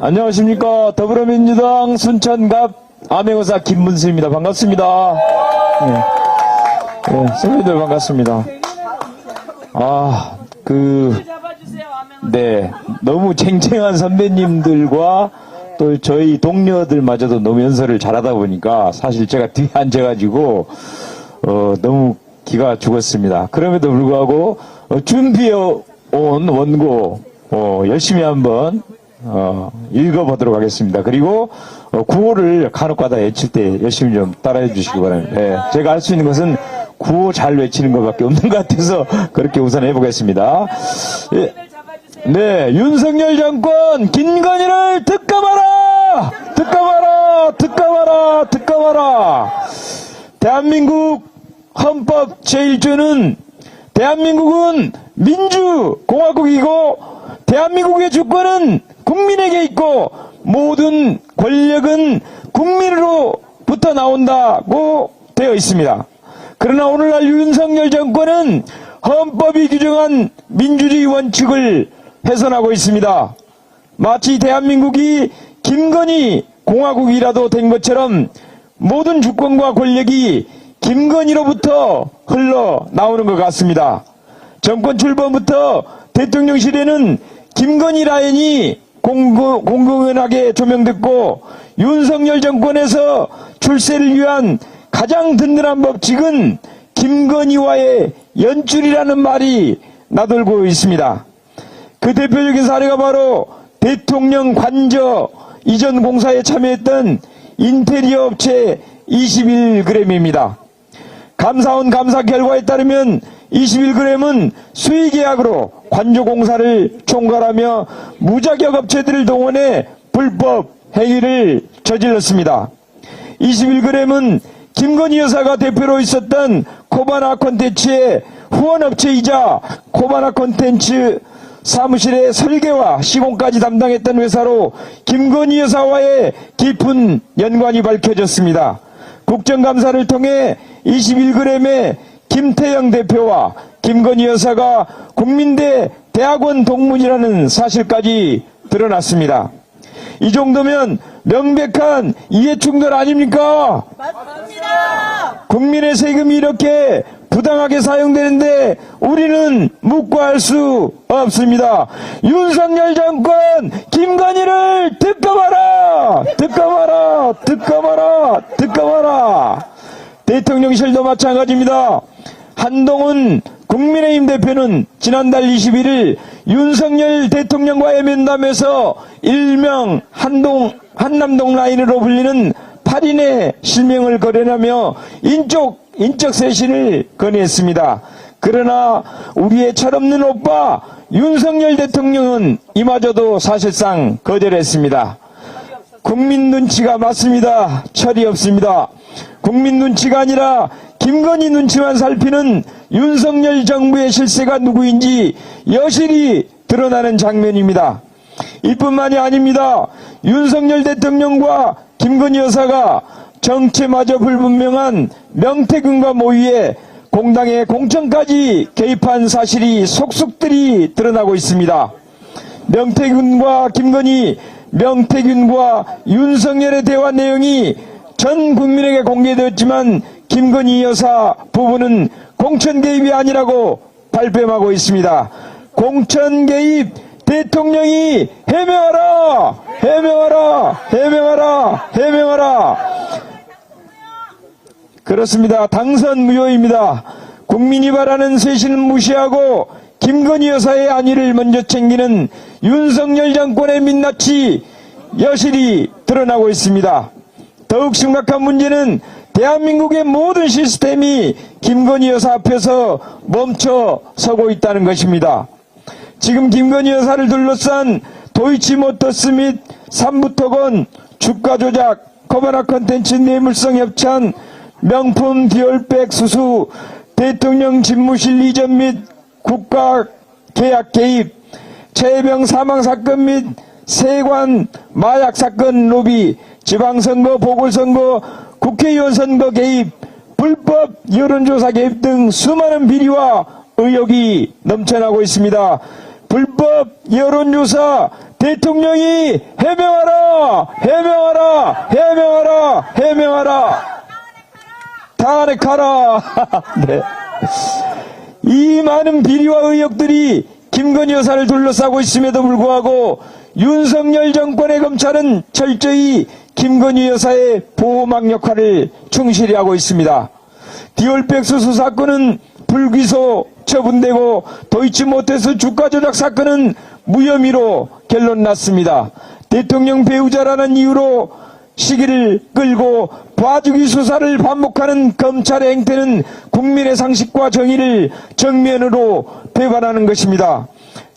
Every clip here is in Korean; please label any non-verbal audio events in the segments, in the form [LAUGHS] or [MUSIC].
안녕하십니까. 더불어민주당 순천갑 암행어사 김문수입니다. 반갑습니다. 네. 네, 선배들 반갑습니다. 아, 그. 하면 네. 너무 쟁쟁한 선배님들과 또 저희 동료들마저도 너무 연설을 잘하다 보니까 사실 제가 뒤에 앉아가지고, 어, 너무 기가 죽었습니다. 그럼에도 불구하고, 어, 준비해 온 원고, 어, 열심히 한번, 어, 읽어보도록 하겠습니다. 그리고, 어, 구호를 간혹가다 외칠 때 열심히 좀 따라해 주시기 바랍니다. 네, 제가 할 수 있는 것은 구호 잘 외치는 것밖에 없는 것 같아서 그렇게 우선 해보겠습니다. 예. 네, 윤석열 정권 김건희를 특감하라! 특감하라! 특감하라! 특감하라! 대한민국 헌법 제1조는 대한민국은 민주공화국이고 대한민국의 주권은 국민에게 있고 모든 권력은 국민으로부터 나온다고 되어 있습니다. 그러나 오늘날 윤석열 정권은 헌법이 규정한 민주주의 원칙을 훼손하고 있습니다. 마치 대한민국이 김건희 공화국이라도 된 것처럼 모든 주권과 권력이 김건희로부터 흘러 나오는 것 같습니다. 정권 출범부터 대통령실에는 김건희 라인이 공공연하게 조명됐고 윤석열 정권에서 출세를 위한 가장 든든한 법칙은 김건희와의 연줄이라는 말이 나돌고 있습니다. 그 대표적인 사례가 바로 대통령 관저 이전 공사에 참여했던 인테리어 업체 21g입니다. 감사원 감사 결과에 따르면 21g은 수의계약으로 관저 공사를 총괄하며 무자격 업체들을 동원해 불법 행위를 저질렀습니다. 21g은 김건희 여사가 대표로 있었던 코바나 콘텐츠의 후원업체이자 코바나 콘텐츠 사무실의 설계와 시공까지 담당했던 회사로 김건희 여사와의 깊은 연관이 밝혀졌습니다. 국정감사를 통해 21g의 김태영 대표와 김건희 여사가 국민대 대학원 동문이라는 사실까지 드러났습니다. 이 정도면 명백한 이해충돌 아닙니까? 맞습니다. 국민의 세금이 이렇게 부당하게 사용되는데 우리는 묵과할 수 없습니다. 윤석열 정권 김건희를 특검하라! 특검하라! 특검하라! 특검하라! 대통령실도 마찬가지입니다. 한동훈 국민의힘 대표는 지난달 21일 윤석열 대통령과의 면담에서 일명 한동 한남동 라인으로 불리는 8인의 실명을 거론하며 인적 인적 쇄신을 건의했습니다. 그러나 우리의 철없는 오빠 윤석열 대통령은 이마저도 사실상 거절했습니다. 국민 눈치가 맞습니다. 철이 없습니다. 국민 눈치가 아니라 김건희 눈치만 살피는 윤석열 정부의 실세가 누구인지 여실히 드러나는 장면입니다. 이뿐만이 아닙니다. 윤석열 대통령과 김건희 여사가 정체마저 불분명한 명태균과 모의에 공당의 공천까지 개입한 사실이 속속들이 드러나고 있습니다. 명태균과 김건희, 명태균과 윤석열의 대화 내용이 전 국민에게 공개되었지만 김건희 여사 부부는 공천 개입이 아니라고 발뺌하고 있습니다. 공천 개입 대통령이 해명하라! 해명하라! 해명하라! 해명하라! 그렇습니다. 당선 무효입니다. 국민이 바라는 쇄신은 무시하고 김건희 여사의 안위를 먼저 챙기는 윤석열 정권의 민낯이 여실히 드러나고 있습니다. 더욱 심각한 문제는 대한민국의 모든 시스템이 김건희 여사 앞에서 멈춰 서고 있다는 것입니다. 지금 김건희 여사를 둘러싼 도이치모터스 및 삼부토건 주가 조작, 코바나 컨텐츠 뇌물성 협찬, 명품 디올백 수수, 대통령 집무실 이전 및 국가 계약 개입, 최혜병 사망 사건 및 세관 마약 사건 로비, 지방선거 보궐선거 국회의원 선거 개입, 불법 여론조사 개입 등 수많은 비리와 의혹이 넘쳐나고 있습니다. 불법 여론조사 대통령이 해명하라! 해명하라! 해명하라! 해명하라! 탄핵하라! [LAUGHS] 네. 이 많은 비리와 의혹들이 김건희 여사를 둘러싸고 있음에도 불구하고 윤석열 정권의 검찰은 철저히 김건희 여사의 보호막 역할을 충실히 하고 있습니다. 디올백수수 사건은 불기소 처분되고 도이치모테스 주가 조작 사건은 무혐의로 결론 났습니다. 대통령 배우자라는 이유로 시기를 끌고 봐주기 수사를 반복하는 검찰의 행태는 국민의 상식과 정의를 정면으로 배반하는 것입니다.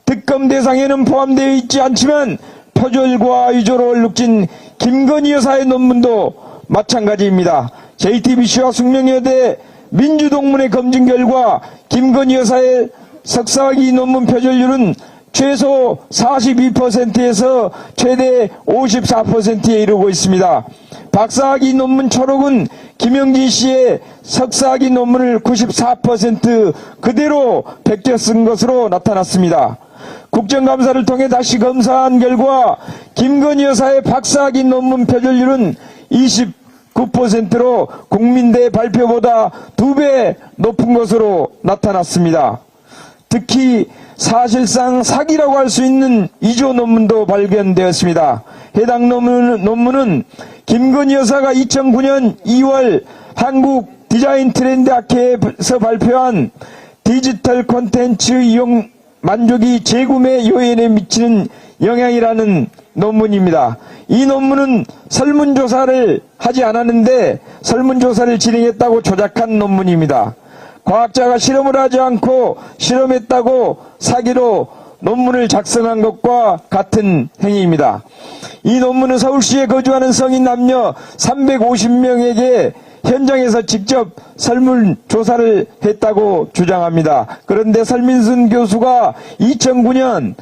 특검 대상에는 포함되어 있지 않지만 표절과 위조로 얼룩진 김건희 여사의 논문도 마찬가지입니다. JTBC와 숙명여대 민주동문회 검증 결과 김건희 여사의 석사학위 논문 표절률은 최소 42%에서 최대 54%에 이르고 있습니다. 박사학위 논문 초록은 김영진 씨의 석사학위 논문을 94% 그대로 베껴 쓴 것으로 나타났습니다. 국정감사를 통해 다시 검사한 결과 김건희 여사의 박사학위 논문 표절률은 29%로 국민대 발표보다 두 배 높은 것으로 나타났습니다. 특히 사실상 사기라고 할 수 있는 이조 논문도 발견되었습니다. 해당 논문, 논문은 김건희 여사가 2009년 2월 한국 디자인 트렌드 학회에서 발표한 디지털 콘텐츠 이용 만족이 재구매 요인에 미치는 영향이라는 논문입니다. 이 논문은 설문조사를 하지 않았는데 설문조사를 진행했다고 조작한 논문입니다. 과학자가 실험을 하지 않고 실험했다고 사기로 논문을 작성한 것과 같은 행위입니다. 이 논문은 서울시에 거주하는 성인 남녀 350명에게 현장에서 직접 설문조사를 했다고 주장합니다. 그런데 설민순 교수가 2009년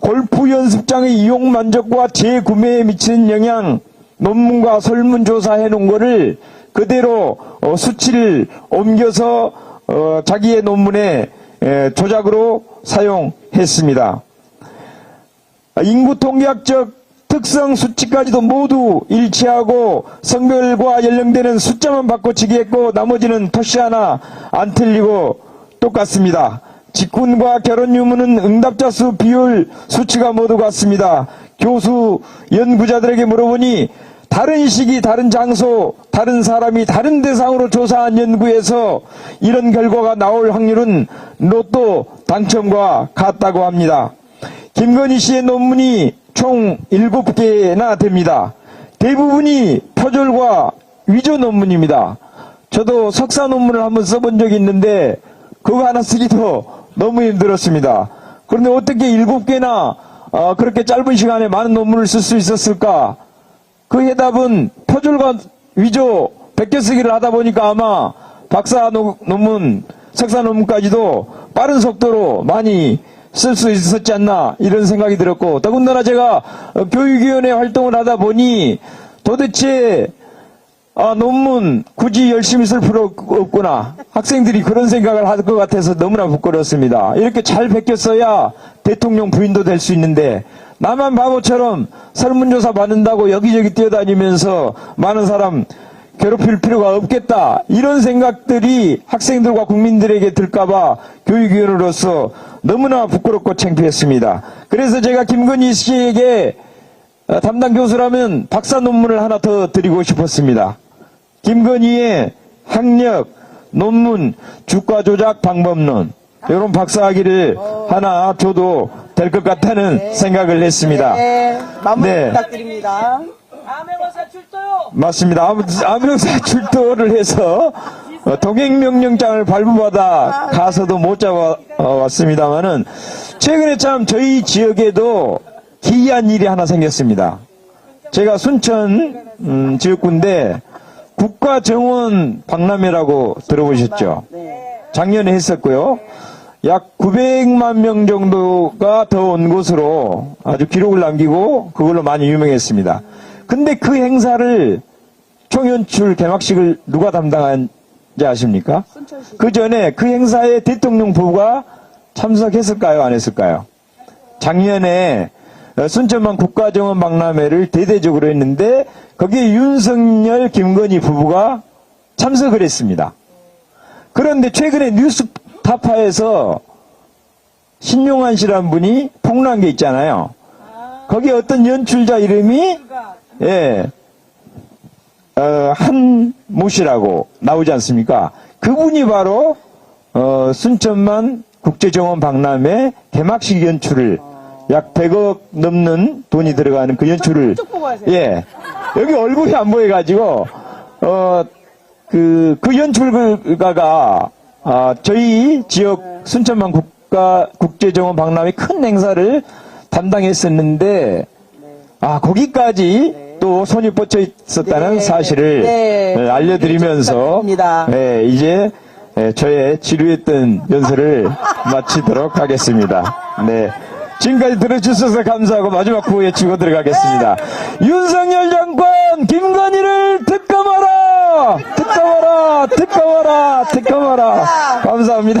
골프 연습장의 이용 만족과 재구매에 미치는 영향 논문과 설문조사 해놓은 거를 그대로 어, 수치를 옮겨서 어, 자기의 논문에 에, 조작으로 사용했습니다. 인구 통계학적 특성 수치까지도 모두 일치하고 성별과 연령대는 숫자만 바꿔치기 했고 나머지는 토시 하나 안 틀리고 똑같습니다. 직군과 결혼 유무는 응답자 수 비율 수치가 모두 같습니다. 교수 연구자들에게 물어보니 다른 시기, 다른 장소, 다른 사람이 다른 대상으로 조사한 연구에서 이런 결과가 나올 확률은 로또 당첨과 같다고 합니다. 김건희 씨의 논문이 총 7개나 됩니다. 대부분이 표절과 위조 논문입니다. 저도 석사 논문을 한번 써본 적이 있는데 그거 하나 쓰기도 [LAUGHS] 너무 힘들었습니다. 그런데 어떻게 7개나 어, 그렇게 짧은 시간에 많은 논문을 쓸 수 있었을까? 그 해답은 표절과 위조 베껴쓰기를 하다 보니까 아마 박사 노- 논문, 석사 논문까지도 빠른 속도로 많이 쓸 수 있었지 않나 이런 생각이 들었고 더군다나 제가 어, 교육위원회 활동을 하다 보니 도대체 아, 논문 굳이 열심히 쓸 필요 없구나. 학생들이 그런 생각을 할 것 같아서 너무나 부끄럽습니다. 이렇게 잘 베꼈어야 대통령 부인도 될 수 있는데 나만 바보처럼 설문조사 받는다고 여기저기 뛰어다니면서 많은 사람 괴롭힐 필요가 없겠다. 이런 생각들이 학생들과 국민들에게 들까봐 교육위원으로서 너무나 부끄럽고 창피했습니다. 그래서 제가 김건희 씨에게 어, 담당 교수라면 박사 논문을 하나 더 드리고 싶었습니다. 김건희의 학력, 논문, 주가 조작 방법론, 이런 박사학위를 하나 줘도 될 것 같다는 생각을 했습니다. 네, 마무리 네. 부탁드립니다. 암행어사 출도요. 맞습니다. 아무- 암명사 출도를 해서 어, 동행명령장을 발부받아 가서도 못 잡아왔습니다만은 최근에 참 저희 지역에도 기이한 일이 하나 생겼습니다. 제가 순천 음, 지역구인데 국가정원 박람회라고 들어보셨죠? 네. 작년에 했었고요. 약 900만 명 정도가 더 온 곳으로 아주 기록을 남기고 그걸로 많이 유명했습니다. 근데 그 행사를 총연출 개막식을 누가 담당한지 아십니까? 그 전에 그 행사에 대통령 부부가 참석했을까요? 안 했을까요? 작년에 어, 순천만 국가정원 박람회를 대대적으로 했는데 거기에 윤석열, 김건희 부부가 참석을 했습니다. 그런데 최근에 뉴스타파에서 신용환 씨란 분이 폭로한 게 있잖아요. 거기 어떤 연출자 이름이 예, 어, 한모 씨라고 나오지 않습니까? 그분이 바로 어, 순천만 국제정원 박람회 개막식 연출을 약 100억 넘는 돈이 들어가는 그 연출을 쭉 보고 하세요. 예 여기 얼굴이 안 보여가지고 어그 그 연출가가 아, 저희 지역 순천만 국가 국제정원 박람회 큰 행사를 담당했었는데 아 거기까지 또 손이 뻗쳐 있었다는 네. 사실을 네. 네, 알려드리면서. 네, 이제 네, 저의 지루했던 연설을 [LAUGHS] 마치도록 하겠습니다. 네. 지금까지 들어주셔서 감사하고 마지막 구호에 치고 들어가겠습니다. 윤석열 장관 김건희를 특검하라! 특검하라! 특검하라! 특검하라! 감사합니다.